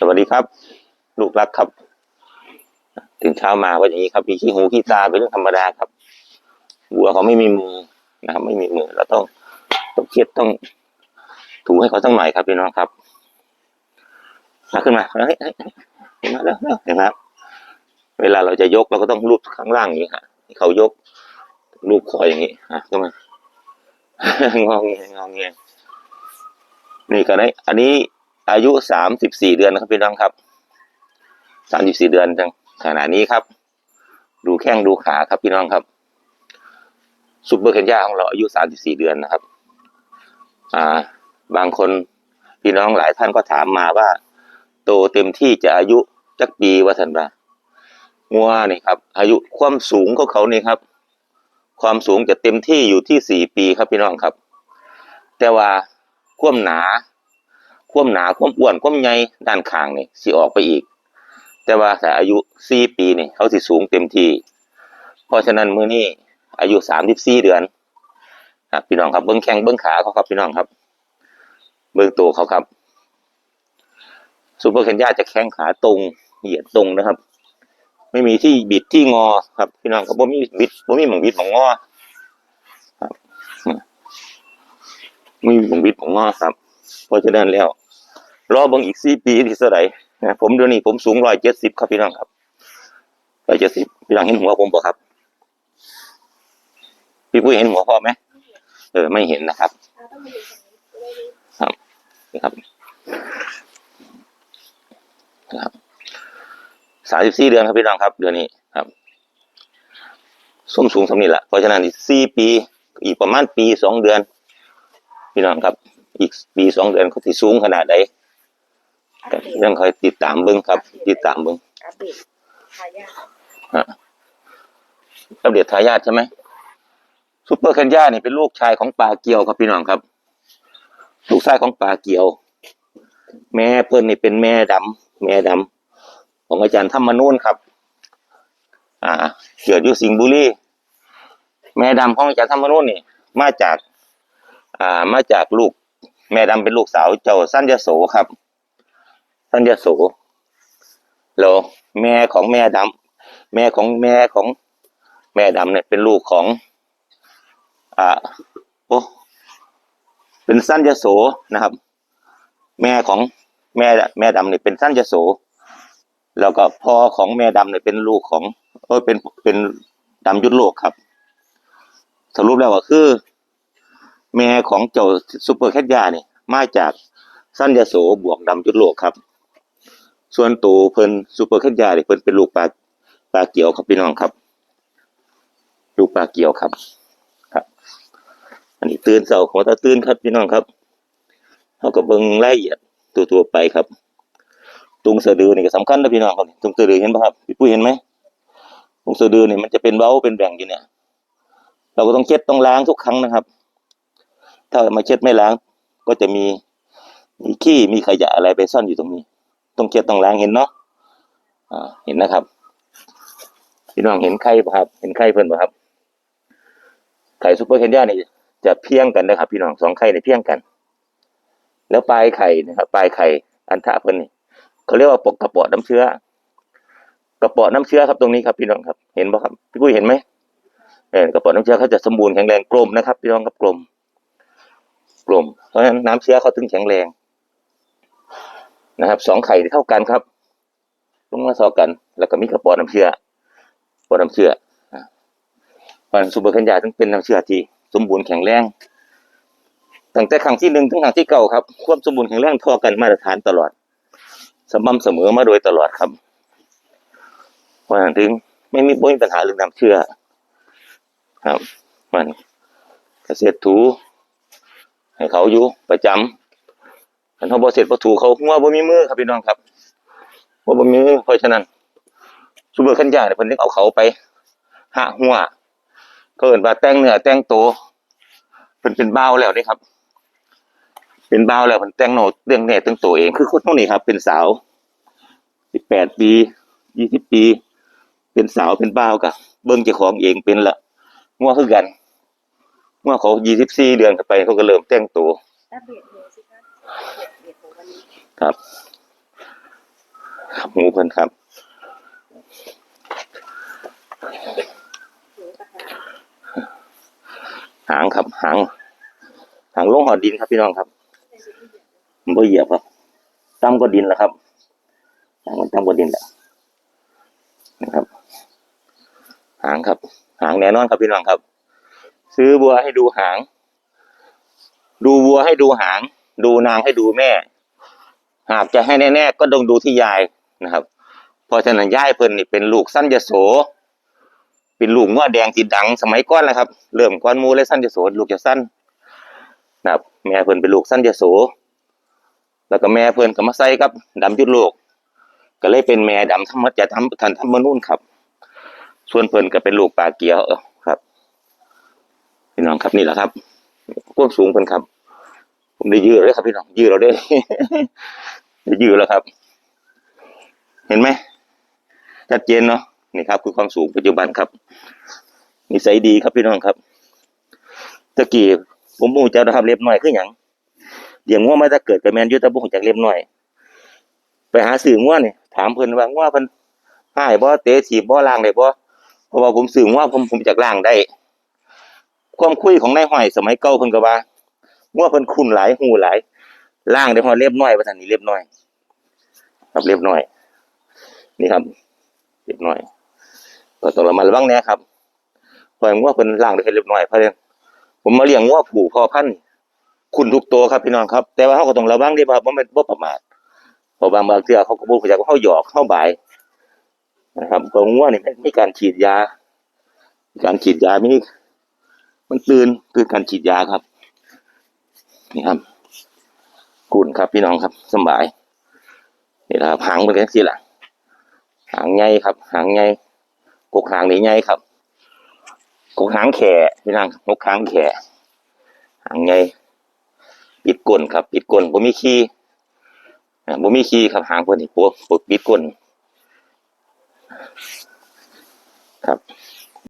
สวัสดีครับ ลูกรักครับตื่นเช้ามาก็อย่างนี้ครับมีขี้หูขี้ตาเป็นเรื่องธรรมดาครับวัวเขาไม่มีมือนะครับ ไม่มีมือเราต้องต้องเช็ดต้องถูให้เขาสักหน่อยครับพี่น้องครับมาขึ้นมาเฮ้ยเฮ้ยเห็นไหมแล้วเห็นไหมครับเวลาเราจะยกเราก็ต้องรูปข้างล่างอย่างนี้ฮะเขายกรูปคออย่างนี้ฮะขึ้นมางองเงงองเงนี่ก็ได้อันนี้ อายุสามสิบสี่เดือนนะครับพี่น้องครับสามสิบสี่เดือนจังขนาดนี้ครับ ดูแข้งดูขาครับพี่น้องครับซุปเปอร์เคนยาของเราอายุสามสิบสี่เดือนนะครับ อ่า บางคนพี่น้องหลายท่านก็ถามมาว่า โตเต็มที่จะอายุจักปีว่านว่างัวนี่ครับ อายุความสูงของเขานี่ครับ ความสูงจะเต็มที่อยู่ที่สี่ปีครับพี่น้องครับ แต่ว่าความหนา ความหนาความอ้วนความใหญ่ด้านข้างนี่สิออกไปอีก แต่ว่าถ้าอายุสี่ปีนี่เขาสิสูงเต็มที่ เพราะฉะนั้นมื้อนี้อายุสามสิบสี่เดือนครับพี่น้องครับเบิ้งแข้งเบิ้งขาเขาครับพี่น้องครับ เบิ้งตัวเขาครับซูเปอร์เคนยาจะแข้งขาตรงเหยียดตรงนะครับ ไม่มีที่บิดที่งอครับ พี่น้องครับบ่มีบิดบ่มีหมองบิดหมองงอครับไม่มีหมองบิดหมองงอครับ เพราะฉะนั้นแล้ว รอบิ่งอีกสี่ปีที่เท่าไหร่นะผมเดี๋ยวนี้ผมสูงร้อยเจ็ดสิบครับพี่น้องครับร้อยเจ็ดสิบพี่น้องเห็นหัวผมบ่ครับ พี่ปุ้ยเห็นหัวพ่อไหมเออไม่เห็นนะครับเราต้องมาอยู่ตรงนี้จะได้รู้นี่ครับนะครับสามสิบสี่เดือนครับพี่น้องครับ เดือนนี้ครับส้มสูงสำนี้แหละเพราะฉะนั้นอีกสี่ปี อีกประมาณปีสองเดือน พี่น้องครับ อีกปีสองเดือนเขาที่สูงขนาดใดก็ยังคอยติดตามเบิ้งครับ ติดตามเบิ้งอัปเดตทายาทอัปเดตทายาทใช่ไหมซุปเปอร์เคนยานี่เป็นลูกชายของปลาเกียวครับพี่น้องครับ ลูกชายของปลาเกียว แม่เพิ่นนี่เป็นแม่ดำแม่ดำของอาจารย์ธรรมนูนครับ อ่าเกิดอยู่สิงห์บุรีแม่ดำของอาจารย์ธรรมนูนนี่มาจาก อ่ามาจากลูก แม่ดำเป็นลูกสาวเจ้าสั้นยโสครับ สั้นยโสแล้วแม่ของแม่ดำแม่ของแม่ของแม่ดำเนี่ยเป็นลูกของ อ่าโอ้เป็นสั้นยโสนะครับ แม่ของแม่แม่ดำเนี่ยเป็นสั้นยโสแล้วก็พ่อของแม่ดำเนี่ยเป็นลูกของเออเป็นเป็นดำยุทธโลกครับ สรุปแล้วก็คือ แม่ของเจ้าซูเปอร์แคทยาเนี่ยมาจากสั้นยโสบวกดำยุทธโลกครับ ส่วนตัวเพิ่นซูเปอร์แคทยาเนี่ยเพิ่นเป็นลูกปลาปลาเกี่ยวครับพี่น้องครับ ลูกปลาเกี่ยวครับ ครับ อันนี้ตื่นเสาหัวตาตื่นครับพี่น้องครับเขาก็เบิ่งรายละเอียดตัวตัวไปครับ ตุงสะดือนี่ก็สำคัญนะพี่น้องครับตุงสะดือเห็นป่ะครับพี่ปุ้ยเห็นไหมตุงสะดือนี่มันจะเป็นเว้าเป็นแบ่งอยู่เนี่ย เราก็ต้องเช็ดต้องล้างทุกครั้งนะครับ ถ้ามาเช็ดไม่ล้าง ก็จะมีมีขี้มีขยะอะไรไปซ่อนอยู่ตรงนี้ ต้องเช็ดต้องล้างเห็นเนาะอ่าเห็นนะครับพี่น้องเห็นไข่ป่ะครับ เห็นไข่เพิ่นป่ะครับไข่ซุปเปอร์เคนยานี่จะเพียงกันนะครับ พี่น้องสองไข่เนี่ยเพียงกัน แล้วปลายไข่นะครับปลายไข่อันทะเพิ่นนี่เขาเรียกว่าปกกระปาะน้ำเชื้อกระปาะน้ำเชื้อครับตรงนี้ครับ พี่น้องครับ เห็นป่ะครับ พี่ปุ้ยเห็นไหมเออกระปาะน้ำเชื้อเขาจะสมบูรณ์แข็งแรงกลมนะครับ พี่น้องครับกลม กลม เพราะฉะนั้นน้ำเชื้อเขาถึงแข็งแรงนะครับสองไข่เท่ากันครับลงมาสอกัน แล้วก็มีกระปาะน้ำเชื้อกระปาะน้ำเชื้อมันซูเปอร์เคนยาถึงเป็นน้ำเชื่อที่สมบูรณ์แข็งแรงตั้งแต่ครั้งที่หนึ่งถึงครั้งที่เก้าครับความสมบูรณ์แข็งแรงเท่ากันมาตรฐานตลอด สม่ำเสมอมาโดยตลอดครับเพราะฉะนั้นถึงไม่มีไม่มีปัญหาเรื่องน้ำเชื่อครับ มันเกษตรถู ให้เขาอยู่ประจำคันเขาบ่เสร็จบ่ถูเขาหัวบ่มีมือครับพี่น้องครับบ่าบ่มีมือเพราะฉะนั้นซูเปอร์เคนยาเนี่ยเพิ่นถึงเอาเขาไปหะหัวก็เอินว่าแต่งเนื้อแต่งตัวเป็นเป็นบ้าแล้วนี่ครับ เป็นบ้าแล้วมันแต่งโนเรื่องเน่ตั้งตัวเองคือคนพวกนี้ครับ เป็นสาวสิบแปดปียี่สิบปี เป็นสาวเป็นบ้ากับเบิ้งเจ้าของเองเป็นละงัวคือกัน งัวเขายี่สิบสี่เดือนกันไปเขาก็เริ่มแต่งตัวอัปเดตเลยสิคะอัปเดตของวันนี้ครับครับหูเพิ่นครับหนูก็หาหางครับหางหางลงหอดดินครับพี่น้องครับบ่เหยียบครับต่ำกว่าดินแล้วครับหางมันต่ำกว่าดินแล้วนะครับ หางครับ หางแน่นอนครับพี่น้องครับ ซื้อวัวให้ดูหาง ดูวัวให้ดูหาง ดูนางให้ดูแม่ หากจะให้แน่ๆก็ต้องดูที่ยายนะครับเพราะฉะนั้นยายเพิ่นนี่เป็นลูกสั้นยโส เป็นลูกง้อแดงที่ดังสมัยก่อนแหละครับ เริ่มก้อนมูเลยสั้นยโสลูกจะสั้นนะครับ แม่เพิ่นเป็นลูกสั้นยโส แล้วก็แม่เพิ่นก็มาใส่กับดำยุดโลก ก็เลยเป็นแม่ดำธรรมจะทำทันธรรมนุ่นครับ ส่วนเพิ่นก็เป็นลูกปลาเกียว พี่น้องครับนี่แหละครับความสูงเพิ่นครับ ผมได้ยืดเลยครับพี่น้องยืดเราได้ได้ยืดแล้วครับ เห็นไหมชัดเจนเนาะนี่ครับ คือความสูงปัจจุบันครับนิสัยดีครับพี่น้องครับตะกี้ผมบูจะนะครับเล็บน้อยคืออย่างเดี๋ยวง่วมาจะเกิดกับแมนยูแตะบุกจากเล็บหน้อย ไปหาสื่อง่วนี่ถามเพิ่นว่าง่วเพิ่นหายบ่เตะถีบบ่ล่างได้บ่เพราะว่าผมสื่อง่วผมผมจากล่างได้ ความคุยของนายห้อยสมัยเก่าเพิ่นก็ว่าง่วเพิ่นคุ้นหลายหูหลายล่างได้พอเล็บน้อยว่าซั่นนี่เล็บน้อย ครับเล็บน้อย นี่ครับเล็บน้อยก็ต้องระมัดระวังแน่ครับเพราะง่วเพิ่นล่างได้แค่เล็บน้อยเพราะนั้นผมมาเลี้ยงง่วผูกพอพันธุ์คุณทุกตัวครับพี่น้องครับ แต่ว่าเขาก็ต้องระวังด้วยว่าบ่แม่นบ่ประมาทเพราะบางบางเทื่อเขาก็บ่รู้จักว่าเขาหยอกเขาบายนะครับเพราะง่วนี่มันมีการฉีดยา การฉีดยามี มันตื่นคือการฉีดยาครับ นี่ครับกุ่นครับพี่น้องครับสบายนี่แหละครับหางเป็นจังซี่ล่ะ หางใหญ่ครับ หางใหญ่กกหางนี่ใหญ่ครับกกหางแข่พี่น้องกกหางแข่หางใหญ่ปิดก้นครับ ปิดก้นบ่มีขี้บ่มีขี้ครับหางเพิ่นนี่ปวปัวปิดก้นครับ